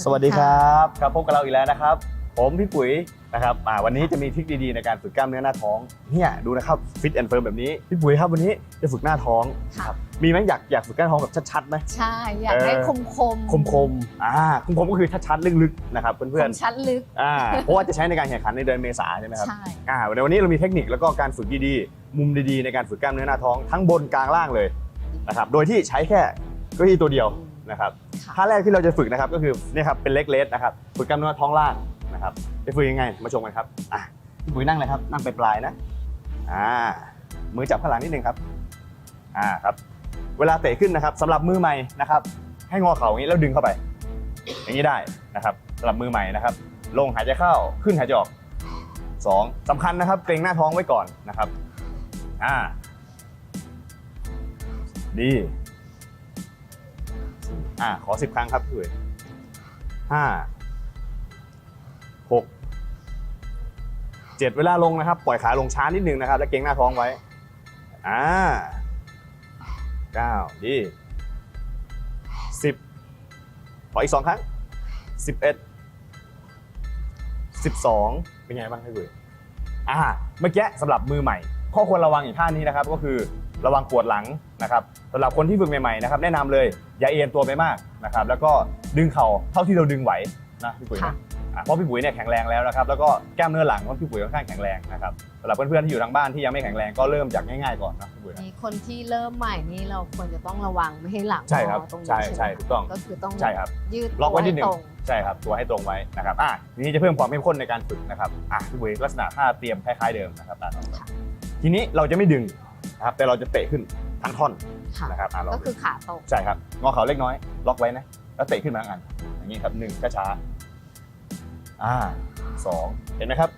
สวัสดีครับครับพบกับเราอีกแล้วนะครับ ผมพี่ปุ๋ยนะครับอ่าวันนี้จะมีทริคดีๆในการฝึกกล้ามเนื้อหน้าท้องเนี่ยดูนะครับฟิตแอนด์เฟิร์มแบบนี้พี่ปุ๋ยครับวันนี้จะฝึกหน้าท้องค่ะครับมีไหมอยากอยากฝึกหน้าท้องแบบชัดๆไหมใช่ อยากได้เออคมคมคมคมๆอ่าคมคมๆก็คือชัดๆลึกๆนะครับคเพื่อนมชัดลึกๆอ่าเพราะว่าจะใช้ในการแข่งขันในเดือนเมษาใช่ไหมครับใช่ อ่าในวันนี้เรามีเทคนิคแล้วก็การฝึกดีๆ มุมดีๆ ในการฝึกกล้ามเนื้อหน้าท้องทั้งบนกลางล่างเลยนะครับ โดยที่ใช้แค่เก้าอี้ตัวเดียว นะครับค่ะท่าแรกที่เราจะฝึกนะครับก็คือเนี่ยครับเป็นเล็กเลสนะครับฝึกกล้ามเนื้อท้องล่างนะครับจะฝึกยังไงมาชมกันครับอะพี่ปุ๋ยนั่งเลยครับนั่งไปปลายๆนะอ่ามือจับข้างหลังนิดนึงครับอ่าครับเวลาเตะขึ้นนะครับสำหรับมือใหม่นะครับ ให้งอเข่าอย่างนี้แล้วดึงเข้าไป อย่างนี้ได้นะครับสำหรับมือใหม่นะครับ ลงหายใจเข้าขึ้นหายใจออกสองสำคัญนะครับ เกรงหน้าท้องไว้ก่อนนะครับอ่าดี อ่าขอสิบครั้งครับพี่เอ๋ยห้าหกเจ็ดเวลาลงนะครับ ปล่อยขาลงช้านิดนึงนะครับ แล้วเกรงหน้าท้องไว้ อ่าเก้าดีสิบขออีกสองครั้งสิบเอ็ดสิบสองเป็นไงบ้างพี่เอ๋ยอ่าเมื่อกี้สำหรับมือใหม่ ข้อควรระวังอีกท่านี้นะครับก็คือ ระวังปวดหลังนะครับสำหรับคนที่ฝึกใหม่ๆนะครับแนะนำเลยอย่าเอ็นตัวไปมากนะครับแล้วก็ดึงเข่าเท่าที่เราดึงไหวนะพี่ปุ๋ยค่ะนะอะเพราะพี่ปุ๋ยเนี่ยแข็งแรงแล้วนะครับแล้วก็กล้ามเนื้อหลังของพี่ปุ๋ยค่อนข้างแข็งแรงนะครับสำหรับเพื่อนๆที่อยู่ทางบ้านที่ยังไม่แข็งแรงก็เริ่มจากง่ายๆก่อนนะพี่ปุ๋ยนะมีคนที่เริ่มใหม่นี่เราควรจะต้องระวังไม่ให้หลังใช่ครับงอตรงนี้ใช่ไหมใช่ถูกต้องก็คือต้องใช่ครับยืดล็อกไว้นิดหนึ่งตัวให้ตรงใช่ครับตัวให้ตรงไว้นะครับอะทีนี้จะเพิ่มความเข้มข้นในการฝึกนะครับอะพี่ปุ๋ยลักษณะท่าเตรียมคล้ายๆเดิมนะครับตามนั้นค่ะทีนี้เราจะไม่ดึง นะครับแต่เราจะเตะขึ้นทั้งท่อนค่ะนะครับอะลองก็ดูคือขาตรงใช่ครับงอเข่าเล็กน้อยล็อกไว้นะแล้วเตะขึ้นมาทั้งอันอย่างนี้ครับหนึ่งช้าๆอ่าสองเห็นไหมครับ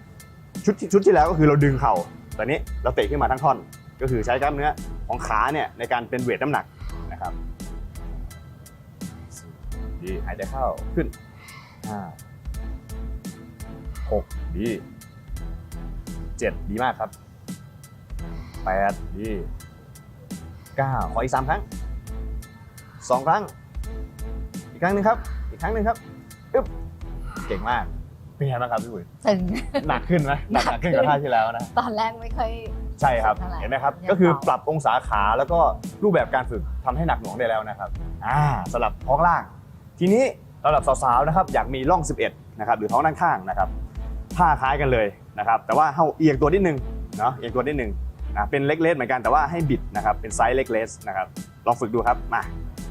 ชุดที่ชุดที่แล้วก็คือเราดึงเข่าแต่นี้เราเตะขึ้นมาทั้งท่อน ก็คือใช้กล้ามเนื้อของขาเนี่ยในการเป็นเวทน้ำหนักนะครับดีหายใจเข้าขึ้นห้าหกดีเจ็ดดีมากครับ แปดดีเก้าขออีกสามครั้งสองครั้ง อีกครั้งหนึ่งครับ อีกครั้งหนึ่งครับอึ๊บเก่งมากเป็นไงบ้างครับพี่บุ๋ยตึง หนักขึ้นไหมหนักหนักขึ้นกว่าท่าที่แล้วนะ ตอนแรกไม่ค่อย ใช่ครับเท่าไหร่เห็นไหมครับยังก็คือเบาปรับองศาขาแล้วก็รูปแบบการฝึกทำให้หนักหน่วงได้แล้วนะครับ อ่าสำหรับท้องล่าง ทีนี้สำหรับสาวๆนะครับ อยากมีร่อง 11 นะครับ หรือท้องด้านข้างนะครับท่าคล้ายกันเลยนะครับ แต่ว่าเข้าเอียงตัวนิดนึงเนาะ เอียงตัวนิดนึง นะเป็นเล็กเลสเหมือนกันแต่ว่าให้บิดนะครับเป็นไซส์เล็กเลสนะครับลองฝึกดูครับมา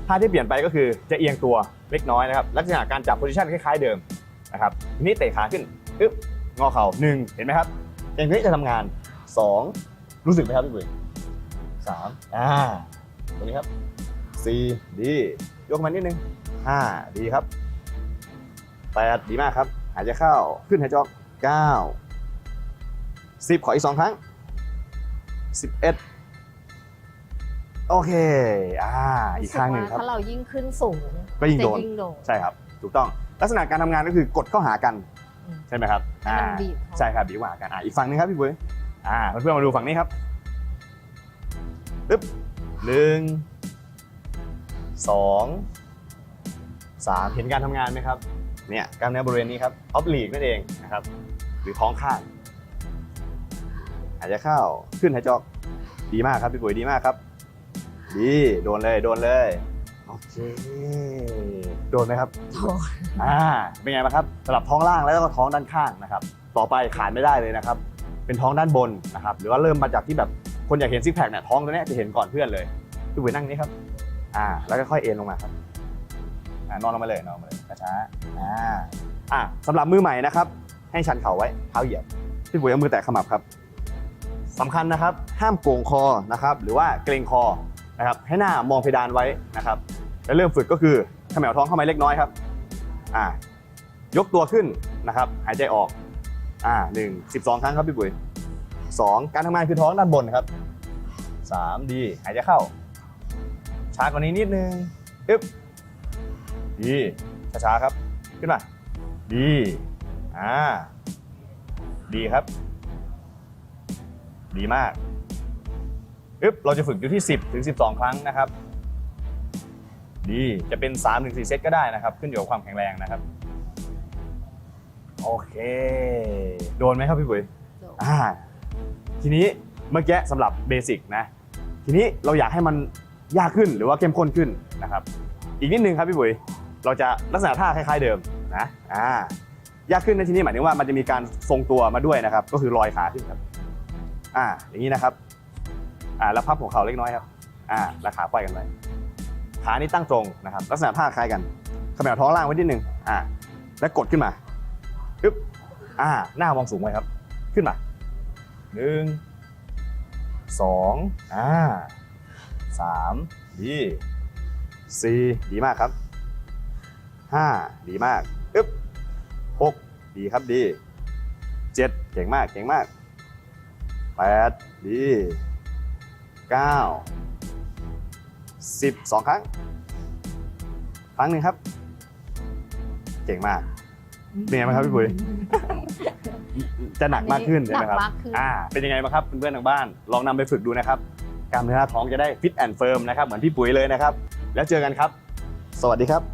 ท่าที่เปลี่ยนไปก็คือจะเอียงตัวเล็กน้อยนะครับลักษณะการจับโพซิชันคล้าย ๆเดิมนะครับทีนี้เตะขาขึ้นปึ๊บงอเข่าหนึ่งเห็นไหมครับอย่างนี้จะทำงานสองรู้สึกไหมครับพี่บุ๋ยสามอ่าตรงนี้ครับสี่ดียกมานิดนึงห้าดีครับแปดดีมากครับ หายใจเข้าขึ้นหายใจออกเก้าสิบขออีกสองครั้ง สิบเอ็ดโอเค อ่า อีกครั้งหนึ่งครับ ถ้าเรายิ่งขึ้นสูงก็ยิ่งโดนจะยิ่งโดนใช่ครับ ถูกต้อง ลักษณะการทำงานก็คือกดเข้าหากันอืมใช่ไหมครับให้มันอ่าบีบเข้าใช่ครับบีบเข้าหากัน อ่าอีกฝั่งหนึงครับพี่บุ้ยอ่า เพื่อนๆมาดูฝั่งนี้ครับปึ๊บหนึ่งสองสามเห็นการทำงานไหมครับ เนี่ยกล้ามเนื้อบริเวณนี้ครับออฟลีกนั่นเองนะครับ หรือท้องข้าง หายใจเข้าขึ้นหายใจออกดีมากครับพี่ปุ๋ยดีมากครับ ดีโดนเลยโดนเลยโอเคโดนไหมครับโดนอ่าเป็นไงบ้างครับสำหรับท้องล่างแล้วก็ท้องด้านข้างนะครับ ต่อไปขาดไม่ได้เลยนะครับ เป็นท้องด้านบนนะครับหรือว่าเริ่มมาจากที่แบบคนอยากเห็นซิกแพคเนี่ยท้องตัวเนี้ยจะเห็นก่อนเพื่อนเลยพี่บุ๋ยนั่งนี่ครับ อ่า แล้วก็ค่อยเอ็นลงมาครับอ่านอนลงมาเลยนอนลงมาเลยช้าๆอ่าอ่าสำหรับมือใหม่นะครับ ให้ชันเข่าไว้เท้าเหยียบพี่บุ๋ยเอามือแตะขมับครับ สำคัญนะครับ ห้ามโก่งคอนะครับหรือว่าเกรงคอนะครับให้หน้ามองเพดานไว้นะครับ แล้วเริ่มฝึกก็คือเขมวท้องเข้ามาเล็กน้อยครับอ่ายกตัวขึ้นนะครับ หายใจออกอ่าหนึ่งสิบสองครั้งครับพี่ปุ๋ยสองการทำงานคือท้องด้านบนครับสามดีหายใจเข้าช้ากว่านี้นิดนึงอึ๊บดีช้าๆครับ ขึ้นมาดีอ่าดีครับ ดีมากอึ๊บเราจะฝึกอยู่ที่ 10 ถึง 12 ครั้งนะครับ ดีจะเป็น3าถึงสเซตก็ได้นะครับ ขึ้นอยู่กับความแข็งแรงนะครับ โอเค โดนไหมครับพี่ปุ๋ยจบอ่าทีนี้เมื่อกี้สำหรับเบสิกนะ ทีนี้เราอยากให้มันยากขึ้นหรือว่าเข้มข้นขึ้นนะครับ อีกนิดนึงครับพี่ปุ๋ย เราจะลักษณะท่าคล้าย ๆเดิมนะอ่ายากขึ้นในที่นี้หมายถึงว่ามันจะมีการทรงตัวมาด้วยนะครับ ก็คือลอยขาขึ้นครับ อ่าอย่างนี้นะครับอ่าแล้วพับหัวเข่าเล็กน้อยครับอ่าแล้วขาไขว้กันไว้ขานี่ตั้งตรงนะครับลักษณะท่าคล้ายกันขมวท้องล่างไว้นิดนึงอ่าแล้วกดขึ้นมาปึ๊บอ่าหน้ามองสูงไว้ครับ ขึ้นมาหนึ่งสองอ่าสามดีสี่ดีมากครับห้าดีมากอึ๊บหกดีครับดีเจ็ดเก่งมากเก่งมาก แปดดีเก้าสิบสองครั้ง ครั้งหนึ่งครับ เก่งมากเป็นไงบ้างครับพี่ปุ๋ย จะหนักมากขึ้นใช่ไหมครับ หนักมากขึ้น อ่า เป็นยังไงบ้างครับเพื่อนๆทางบ้าน ลองนำไปฝึกดูนะครับ กล้ามเนื้อหน้าท้องจะได้ฟิตแอนด์เฟิร์มนะครับ เหมือนพี่ปุ๋ยเลยนะครับ แล้วเจอกันครับ สวัสดีครับ